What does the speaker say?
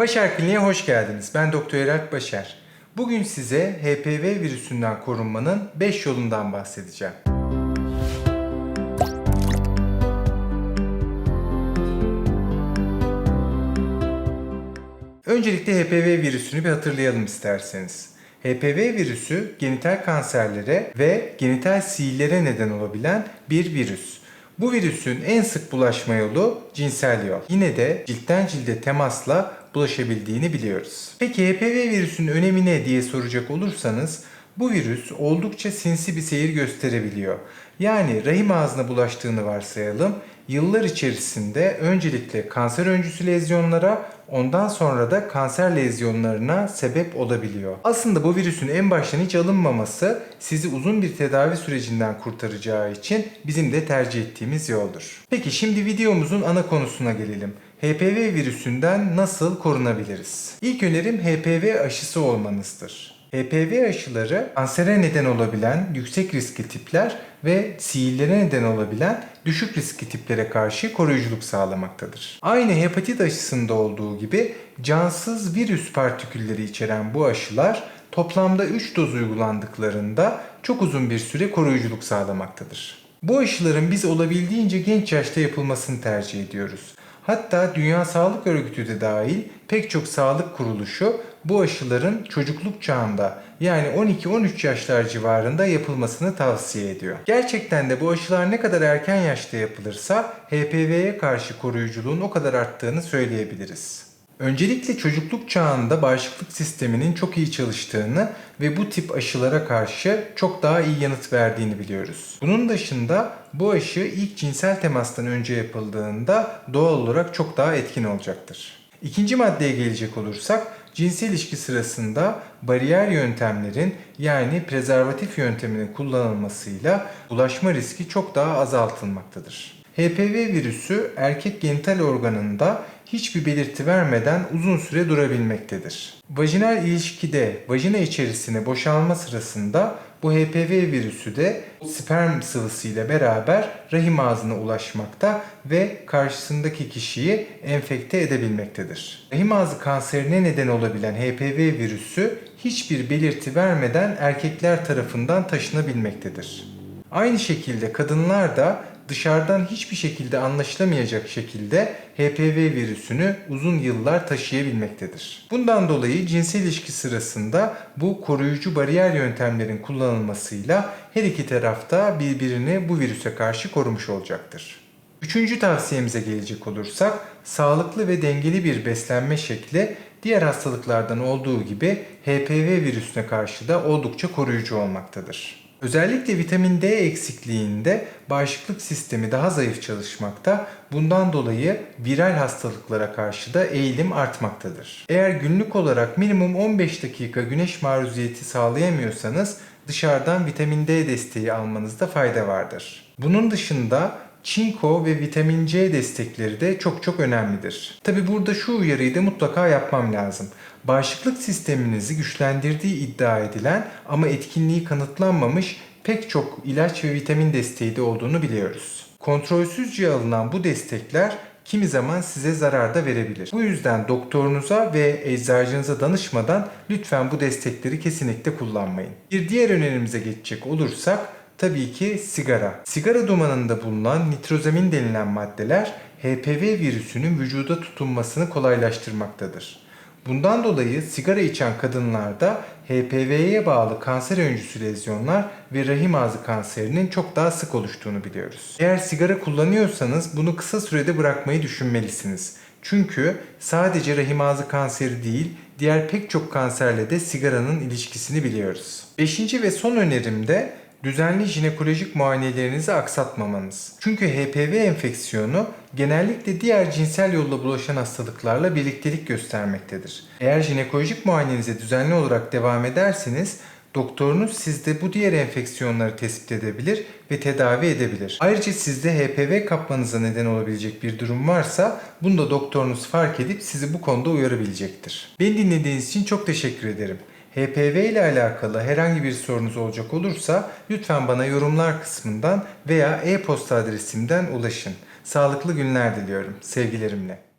Başar Kliniğe hoş geldiniz. Ben Doktor Erak Başar. Bugün size HPV virüsünden korunmanın 5 yolundan bahsedeceğim. Öncelikle HPV virüsünü bir hatırlayalım isterseniz. HPV virüsü genital kanserlere ve genital sihirlere neden olabilen bir virüs. Bu virüsün en sık bulaşma yolu cinsel yol. Yine de ciltten cilde temasla bulaşabildiğini biliyoruz. Peki HPV virüsünün önemi ne diye soracak olursanız bu virüs oldukça sinsi bir seyir gösterebiliyor. Yani rahim ağzına bulaştığını varsayalım. Yıllar içerisinde öncelikle kanser öncüsü lezyonlara, ondan sonra da kanser lezyonlarına sebep olabiliyor. Aslında bu virüsün en baştan hiç alınmaması sizi uzun bir tedavi sürecinden kurtaracağı için bizim de tercih ettiğimiz yoldur. Peki şimdi videomuzun ana konusuna gelelim. HPV virüsünden nasıl korunabiliriz? İlk önerim HPV aşısı olmanızdır. HPV aşıları kansere neden olabilen yüksek riskli tipler ve sihirlere neden olabilen düşük riskli tiplere karşı koruyuculuk sağlamaktadır. Aynı hepatit aşısında olduğu gibi cansız virüs partikülleri içeren bu aşılar toplamda 3 doz uygulandıklarında çok uzun bir süre koruyuculuk sağlamaktadır. Bu aşıların biz olabildiğince genç yaşta yapılmasını tercih ediyoruz. Hatta Dünya Sağlık Örgütü de dahil pek çok sağlık kuruluşu bu aşıların çocukluk çağında yani 12-13 yaşlar civarında yapılmasını tavsiye ediyor. Gerçekten de bu aşılar ne kadar erken yaşta yapılırsa HPV'ye karşı koruyuculuğun o kadar arttığını söyleyebiliriz. Öncelikle çocukluk çağında bağışıklık sisteminin çok iyi çalıştığını ve bu tip aşılara karşı çok daha iyi yanıt verdiğini biliyoruz. Bunun dışında bu aşı ilk cinsel temastan önce yapıldığında doğal olarak çok daha etkin olacaktır. İkinci maddeye gelecek olursak cinsel ilişki sırasında bariyer yöntemlerin yani prezervatif yönteminin kullanılmasıyla bulaşma riski çok daha azaltılmaktadır. HPV virüsü erkek genital organında hiçbir belirti vermeden uzun süre durabilmektedir. Vajinal ilişkide vajina içerisine boşalma sırasında bu HPV virüsü de sperm sıvısı ile beraber rahim ağzına ulaşmakta ve karşısındaki kişiyi enfekte edebilmektedir. Rahim ağzı kanserine neden olabilen HPV virüsü hiçbir belirti vermeden erkekler tarafından taşınabilmektedir. Aynı şekilde kadınlar da dışarıdan hiçbir şekilde anlaşılamayacak şekilde HPV virüsünü uzun yıllar taşıyabilmektedir. Bundan dolayı cinsel ilişki sırasında bu koruyucu bariyer yöntemlerin kullanılmasıyla her iki tarafta birbirini bu virüse karşı korumuş olacaktır. Üçüncü tavsiyemize gelecek olursak, sağlıklı ve dengeli bir beslenme şekli diğer hastalıklardan olduğu gibi HPV virüsüne karşı da oldukça koruyucu olmaktadır. Özellikle vitamin D eksikliğinde bağışıklık sistemi daha zayıf çalışmakta. Bundan dolayı viral hastalıklara karşı da eğilim artmaktadır. Eğer günlük olarak minimum 15 dakika güneş maruziyeti sağlayamıyorsanız dışarıdan vitamin D desteği almanızda fayda vardır. Bunun dışında çinko ve vitamin C destekleri de çok çok önemlidir. Tabi burada şu uyarıyı da mutlaka yapmam lazım. Bağışıklık sisteminizi güçlendirdiği iddia edilen ama etkinliği kanıtlanmamış pek çok ilaç ve vitamin desteği de olduğunu biliyoruz. Kontrolsüzce alınan bu destekler kimi zaman size zarar da verebilir. Bu yüzden doktorunuza ve eczacınıza danışmadan lütfen bu destekleri kesinlikle kullanmayın. Bir diğer önerimize geçecek olursak tabii ki sigara. Sigara dumanında bulunan nitrozamin denilen maddeler HPV virüsünün vücuda tutunmasını kolaylaştırmaktadır. Bundan dolayı sigara içen kadınlarda HPV'ye bağlı kanser öncüsü lezyonlar ve rahim ağzı kanserinin çok daha sık oluştuğunu biliyoruz. Eğer sigara kullanıyorsanız bunu kısa sürede bırakmayı düşünmelisiniz. Çünkü sadece rahim ağzı kanseri değil, diğer pek çok kanserle de sigaranın ilişkisini biliyoruz. Beşinci ve son önerimde düzenli jinekolojik muayenelerinizi aksatmamanız. Çünkü HPV enfeksiyonu genellikle diğer cinsel yolla bulaşan hastalıklarla birliktelik göstermektedir. Eğer jinekolojik muayenenize düzenli olarak devam ederseniz doktorunuz sizde bu diğer enfeksiyonları tespit edebilir ve tedavi edebilir. Ayrıca sizde HPV kapmanıza neden olabilecek bir durum varsa bunu da doktorunuz fark edip sizi bu konuda uyarabilecektir. Beni dinlediğiniz için çok teşekkür ederim. HPV ile alakalı herhangi bir sorunuz olacak olursa lütfen bana yorumlar kısmından veya e-posta adresimden ulaşın. Sağlıklı günler diliyorum. Sevgilerimle.